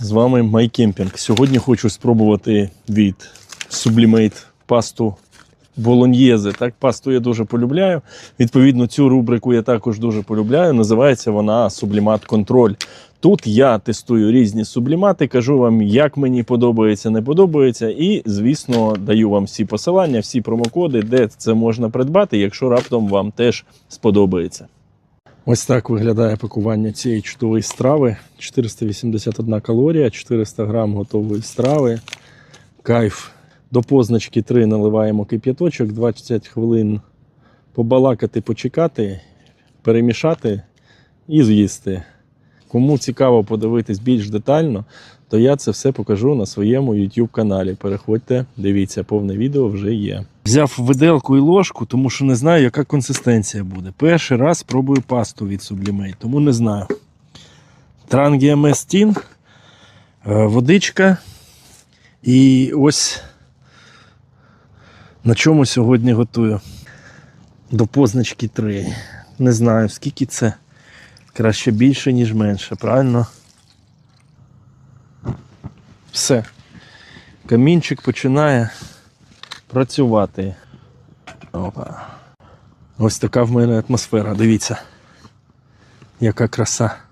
З вами MyCamping. Сьогодні хочу спробувати від Sublimate пасту Болоньєзе. Так, пасту я дуже полюбляю. Відповідно, цю рубрику я також дуже полюбляю. Називається вона Сублімат Контроль. Тут я тестую різні сублімати, кажу вам, як мені подобається, не подобається, і, звісно, даю вам всі посилання, всі промокоди, де це можна придбати, якщо раптом вам теж сподобається. Ось так виглядає пакування цієї чудової страви. 481 калорія, 400 грам готової страви. Кайф. До позначки 3 наливаємо кип'яточок, 20 хвилин побалакати, почекати, перемішати і з'їсти. Кому цікаво подивитись більш детально, то я це все покажу на своєму YouTube каналі. Переходьте, дивіться, повне відео вже є. Взяв виделку і ложку, тому що не знаю, яка консистенція буде. Перший раз пробую пасту від Sublimate, тому не знаю. Трангіаместін, е, водичка. І ось на чому сьогодні готую. До позначки 3. Не знаю, скільки це. Краще більше, ніж менше, правильно? Все. Камінчик починає працювати. Опа. Ось така в мене атмосфера, дивіться. Яка краса.